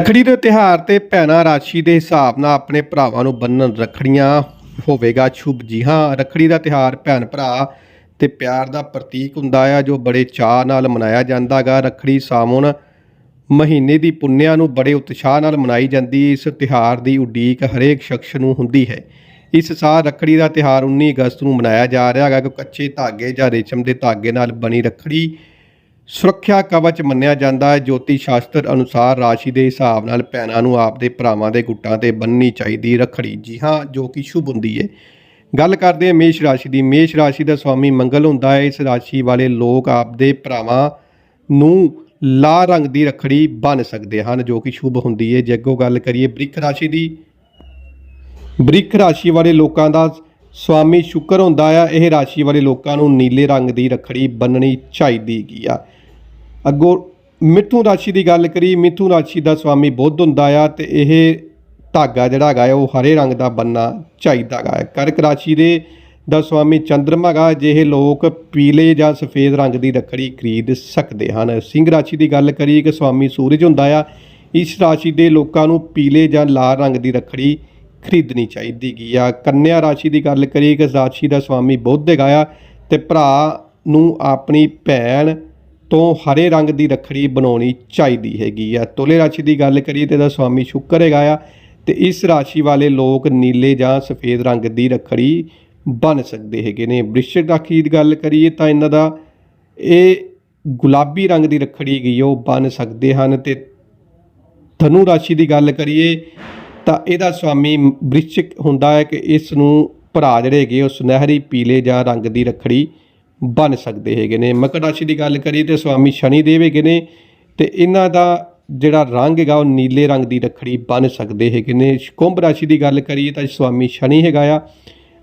ਰੱਖੜੀ ਦੇ ਤਿਹਾਰ ਤੇ ਭੈਣਾਂ ਰਾਸ਼ੀ ਦੇ ਹਿਸਾਬ ਨਾਲ ਆਪਣੇ ਭਰਾਵਾਂ ਨੂੰ ਬੰਨਣ ਰੱਖੜੀਆਂ ਹੋਵੇਗਾ ਸ਼ੁਭ ਜੀ। ਹਾਂ, ਰੱਖੜੀ ਦਾ ਤਿਹਾਰ ਭੈਣ ਭਰਾ ਤੇ ਪਿਆਰ ਦਾ ਪ੍ਰਤੀਕ ਹੁੰਦਾ ਆ, ਜੋ ਬੜੇ ਚਾਅ ਨਾਲ ਮਨਾਇਆ ਜਾਂਦਾਗਾ। ਰੱਖੜੀ ਸਾਵਣ ਮਹੀਨੇ ਦੀ ਪੁੰਨਿਆ ਨੂੰ ਬੜੇ ਉਤਸ਼ਾਹ ਨਾਲ ਮਨਾਈ ਜਾਂਦੀ ਇਸ ਤਿਹਾਰ ਦੀ ਉਡੀਕ ਹਰੇਕ ਸ਼ਖਸ ਨੂੰ ਹੁੰਦੀ ਹੈ। ਇਸ ਸਾਲ ਰੱਖੜੀ ਦਾ ਤਿਹਾਰ 19 ਅਗਸਤ ਨੂੰ ਮਨਾਇਆ ਜਾ ਰਿਹਾ ਹੈਗਾ ਕਿ ਕੱਚੇ ਧਾਗੇ ਜਾਂ ਰੇਸ਼ਮ ਦੇ ਧਾਗੇ ਨਾਲ ਬਣੀ ਰੱਖੜੀ ਸੁਰੱਖਿਆ ਕਵਚ ਮੰਨਿਆ ਜਾਂਦਾ ਹੈ। ਜੋਤੀ ਸ਼ਾਸਤਰ ਅਨੁਸਾਰ ਰਾਸ਼ੀ ਦੇ ਹਿਸਾਬ ਨਾਲ ਭੈਣਾਂ ਨੂੰ ਆਪਦੇ ਭਰਾਵਾਂ ਦੇ ਗੁੱਟਾਂ ਤੇ ਬੰਨਣੀ ਚਾਹੀਦੀ ਰੱਖੜੀ। ਜੀ ਹਾਂ, ਜੋ ਕਿ ਸ਼ੁਭ ਹੁੰਦੀ ਹੈ। ਗੱਲ ਕਰਦੇ ਹਾਂ ਮੇਸ਼ ਰਾਸ਼ੀ ਦੀ। ਮੇਸ਼ ਰਾਸ਼ੀ ਦਾ ਸਵਾਮੀ ਮੰਗਲ ਹੁੰਦਾ ਹੈ। ਇਸ ਰਾਸ਼ੀ ਵਾਲੇ ਲੋਕ ਆਪਦੇ ਭਰਾਵਾਂ ਨੂੰ ਲਾਲ ਰੰਗ ਦੀ ਰੱਖੜੀ ਬੰਨ ਸਕਦੇ ਹਨ, ਜੋ ਕਿ ਸ਼ੁਭ ਹੁੰਦੀ ਹੈ। ਜੇ ਅੱਗੋਂ ਗੱਲ ਕਰੀਏ ਬ੍ਰਿਖ ਰਾਸ਼ੀ ਦੀ, ਬ੍ਰਿਖ ਰਾਸ਼ੀ ਵਾਲੇ ਲੋਕਾਂ ਦਾ ਸਵਾਮੀ ਸ਼ੁਕਰ ਹੁੰਦਾ ਆ, ਇਹ ਰਾਸ਼ੀ ਵਾਲੇ ਲੋਕਾਂ ਨੂੰ ਨੀਲੇ ਰੰਗ ਦੀ ਰੱਖੜੀ ਬੰਨਣੀ ਚਾਹੀਦੀ ਹੈਗੀ ਆ ਅੱਗੋਂ ਮਿਥੁਨ ਰਾਸ਼ੀ ਦੀ ਗੱਲ ਕਰੀ, ਮਿਥੂ ਰਾਸ਼ੀ ਦਾ ਸਵਾਮੀ ਬੁੱਧ ਹੁੰਦਾ ਆ ਤੇ ਇਹ ਧਾਗਾ ਜਿਹੜਾ ਹੈਗਾ ਉਹ ਹਰੇ ਰੰਗ ਦਾ ਬੰਨਣਾ ਚਾਹੀਦਾ ਹੈਗਾ ਹੈ। ਕਰਕ ਰਾਸ਼ੀ ਦੇ ਦਾ ਸਵਾਮੀ ਚੰਦਰਮਾ ਹੈਗਾ ਜਿਹੇ ਲੋਕ ਪੀਲੇ ਜਾਂ ਸਫੇਦ ਰੰਗ ਦੀ ਰੱਖੜੀ ਖਰੀਦ ਸਕਦੇ ਹਨ ਸਿੰਘ ਰਾਸ਼ੀ ਦੀ ਗੱਲ ਕਰੀਏ ਕਿ ਸਵਾਮੀ ਸੂਰਜ ਹੁੰਦਾ ਆ, ਇਸ ਰਾਸ਼ੀ ਦੇ ਲੋਕਾਂ ਨੂੰ ਪੀਲੇ ਜਾਂ ਲਾਲ ਰੰਗ ਦੀ ਰੱਖੜੀ ਖਰੀਦਣੀ ਚਾਹੀਦੀ ਗੀ। ਆ ਕੰਨਿਆ ਰਾਸ਼ੀ ਦੀ ਗੱਲ ਕਰੀਏ ਕਿ ਰਾਸ਼ੀ ਦਾ ਸਵਾਮੀ ਬੁੱਧ ਹੈਗਾ ਆ ਤੇ ਭਰਾ ਨੂੰ ਆਪਣੀ ਭੈਣ ਤੋਂ ਹਰੇ ਰੰਗ ਦੀ ਰੱਖੜੀ ਬਣਾਉਣੀ ਚਾਹੀਦੀ ਹੈਗੀ ਆ। ਤੁਲੇ ਰਾਸ਼ੀ ਦੀ ਗੱਲ ਕਰੀਏ ਤੇ ਇਹਦਾ ਸਵਾਮੀ ਸ਼ੁੱਕਰ ਹੈਗਾ ਆ ਤੇ ਇਸ ਰਾਸ਼ੀ ਵਾਲੇ ਲੋਕ ਨੀਲੇ ਜਾਂ ਸਫੇਦ ਰੰਗ ਦੀ ਰੱਖੜੀ ਬਣ ਸਕਦੇ ਹੈਗੇ ਨੇ। ਬ੍ਰਿਸ਼ਚਿਕ ਰਾਸ਼ੀ ਦੀ ਗੱਲ ਕਰੀਏ ਤਾਂ ਇਹਨਾਂ ਦਾ ਇਹ ਗੁਲਾਬੀ ਰੰਗ ਦੀ ਰੱਖੜੀ ਹੈਗੀ ਆ, ਉਹ ਬਣ ਸਕਦੇ ਹਨ ਤੇ ਧਨੂ ਰਾਸ਼ੀ ਦੀ ਗੱਲ ਕਰੀਏ ਤਾਂ ਇਹਦਾ ਸਵਾਮੀ ਬ੍ਰਿਸ਼ਚਿਕ ਹੁੰਦਾ ਹੈ ਕਿ ਇਸ ਨੂੰ ਭਰਾ ਜਿਹੜੇ ਹੈਗੇ ਉਹ ਸੁਨਹਿਰੀ, ਪੀਲੇ ਜਾਂ ਰੰਗ ਦੀ ਰੱਖੜੀ ਬਣ ਸਕਦੇ ਹੈਗੇ ਨੇ। ਮਕਰ ਰਾਸ਼ੀ ਦੀ ਗੱਲ ਕਰੀਏ ਤੇ ਸੁਆਮੀ ਸ਼ਨੀ ਦੇਵ ਹੈਗੇ ਨੇ ਤੇ ਇਹਨਾਂ ਦਾ ਜਿਹੜਾ ਰੰਗ ਹੈਗਾ, ਉਹ ਨੀਲੇ ਰੰਗ ਦੀ ਰੱਖੜੀ ਬਣ ਸਕਦੇ ਹੈਗੇ ਨੇ। ਕੁੰਭ ਰਾਸ਼ੀ ਦੀ ਗੱਲ ਕਰੀਏ ਤਾਂ ਸਵਾਮੀ ਸ਼ਨੀ ਹੈਗਾ ਆ।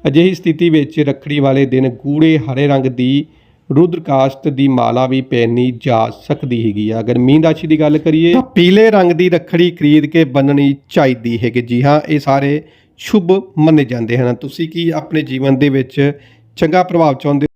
ਅਜਿਹੀ ਸਥਿਤੀ ਵਿੱਚ ਰੱਖੜੀ ਵਾਲੇ ਦਿਨ ਗੂੜੇ ਹਰੇ ਰੰਗ ਦੀ ਰੁਦਰਕਾਸ਼ਤ ਦੀ ਮਾਲਾ ਵੀ ਪਹਿਨੀ ਜਾ ਸਕਦੀ ਹੈਗੀ ਆ। ਅਗਰ ਮੀਨ ਰਾਸ਼ੀ ਦੀ ਗੱਲ ਕਰੀਏ ਤਾਂ ਪੀਲੇ ਰੰਗ ਦੀ ਰੱਖੜੀ ਖਰੀਦ ਕੇ ਬੰਨਣੀ ਚਾਹੀਦੀ ਹੈਗੀ। ਜੀ ਹਾਂ, ਇਹ ਸਾਰੇ ਸ਼ੁਭ ਮੰਨੇ ਜਾਂਦੇ ਹਨ। ਤੁਸੀਂ ਕੀ ਆਪਣੇ ਜੀਵਨ ਦੇ ਵਿੱਚ ਚੰਗਾ ਪ੍ਰਭਾਵ ਚਾਹੁੰਦੇ